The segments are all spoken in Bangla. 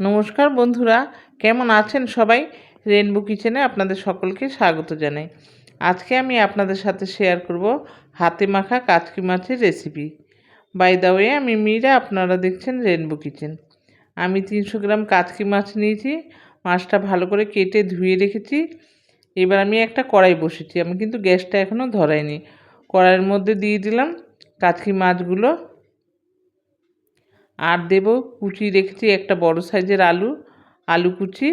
নমস্কার বন্ধুরা, কেমন আছেন সবাই? রেনবো কিচেনে আপনাদের সকলকে স্বাগত জানাই। আজকে আমি আপনাদের সাথে শেয়ার করব হাতে মাখা কাচকি মাছের রেসিপি বাই দা ওয়ে আমি মীরা, আপনারা দেখছেন রেনবো কিচেন আমি তিনশো গ্রাম কাচকি মাছ নিয়েছি, মাছটা ভালো করে কেটে ধুয়ে রেখেছি। এবার আমি একটা কড়াই বসেছি, আমি কিন্তু গ্যাসটা এখনও ধরাইনি। কড়াইয়ের মধ্যে দিয়ে দিলাম কাচকি মাছগুলো। আর দেব কুচি রেখেছি একটা বড় সাইজের আলু আলু কুচি।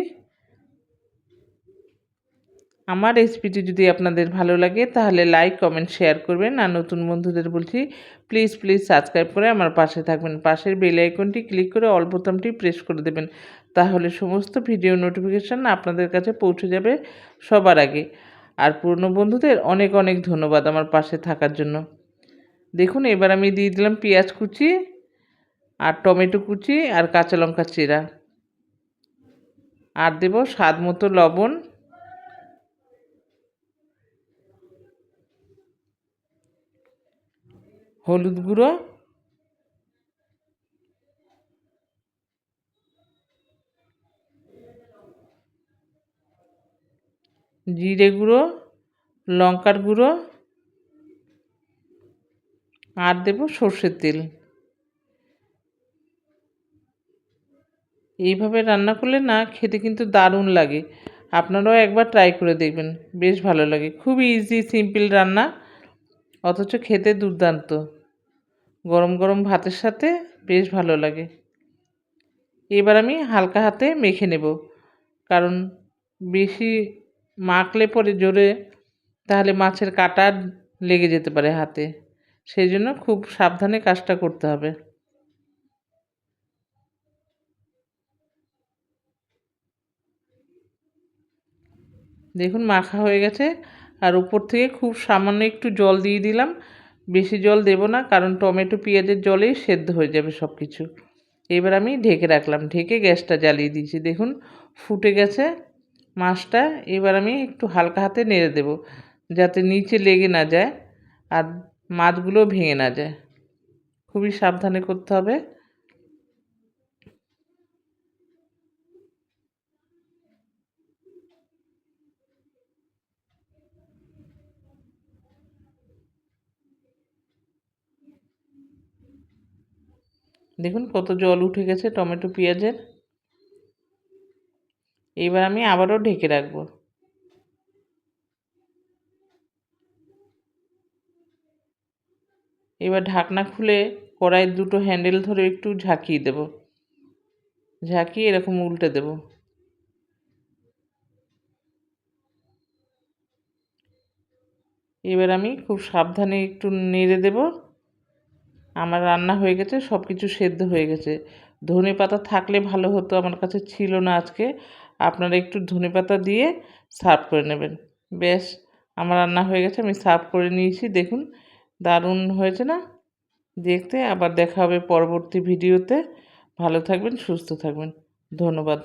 আমার রেসিপিটি যদি আপনাদের ভালো লাগে, তাহলে লাইক, কমেন্ট, শেয়ার করবেন। আর নতুন বন্ধুদের বলছি প্লিজ প্লিজ সাবস্ক্রাইব করে আমার পাশে থাকবেন। পাশের বেল আইকনটি ক্লিক করে অল বোতামটি প্রেস করে দেবেন। তাহলে সমস্ত ভিডিও নোটিফিকেশান আপনাদের কাছে পৌঁছে যাবে সবার আগে। আর পুরনো বন্ধুদের অনেক অনেক ধন্যবাদ আমার পাশে থাকার জন্য। দেখুন, এবার আমি দিয়ে দিলাম পেঁয়াজ কুচি। আর টমেটো কুচি আর কাঁচা লঙ্কা চিরা। আর দেব স্বাদ মতো লবণ। হলুদ গুঁড়ো। জিরে গুঁড়ো, লঙ্কার গুঁড়ো। আর দেব সর্ষের তেল। এইভাবে রান্না করলে না খেতে কিন্তু দারুণ লাগে। আপনারাও একবার ট্রাই করে দেখবেন। বেশ ভালো লাগে। খুব ইজি সিম্পল রান্না। অথচ খেতে দুর্দান্ত। গরম গরম ভাতের সাথে বেশ ভালো লাগে। এবার আমি হালকা হাতে মেখে নেব। কারণ বেশি মাখলে পরে জোরে তাহলে মাছের কাটা লেগে যেতে পারে হাতে। সেই জন্য খুব সাবধানে কাজটা করতে হবে। দেখুন মাখা হয়ে গেছে। আর উপর থেকে খুব সামান্য একটু জল দিয়ে দিলাম। বেশি জল দেব না, কারণ টমেটো, পেঁয়াজের জলেই সেদ্ধ হয়ে যাবে সব কিছু এবার আমি ঢেকে রাখলাম। ঢেকে গ্যাসটা জ্বালিয়ে দিয়েছি। দেখুন ফুটে গেছে মাছটা। এবার আমি একটু হালকা হাতে নেড়ে দেব, যাতে নিচে লেগে না যায় আর মাছগুলো ভেঙে না যায়। খুবই সাবধানে করতে হবে। দেখুন কত জল উঠে গেছে টমেটো, পেঁয়াজের। এবার আমি আবারও ঢেকে রাখব। এবার ঢাকনা খুলে কড়াইয়ের দুটো হ্যান্ডেল ধরে একটু ঝাঁকিয়ে দেব। ঝাঁকিয়ে এরকম উল্টে দেব। এবার আমি খুব সাবধানে একটু নেড়ে দেবো। আমার রান্না হয়ে গেছে সব কিছু সেদ্ধ হয়ে গেছে। ধনে পাতা থাকলে ভালো হতো, আমার কাছে ছিল না আজকে। আপনারা একটু ধনে পাতা দিয়ে সার্ভ করে নেবেন। বেশ, আমার রান্না হয়ে গেছে, আমি সার্ভ করে নিয়েছি, দেখুন। দারুণ হয়েছে না? দেখতে, আবার দেখা হবে পরবর্তী ভিডিওতে। ভালো থাকবেন, সুস্থ থাকবেন। ধন্যবাদ।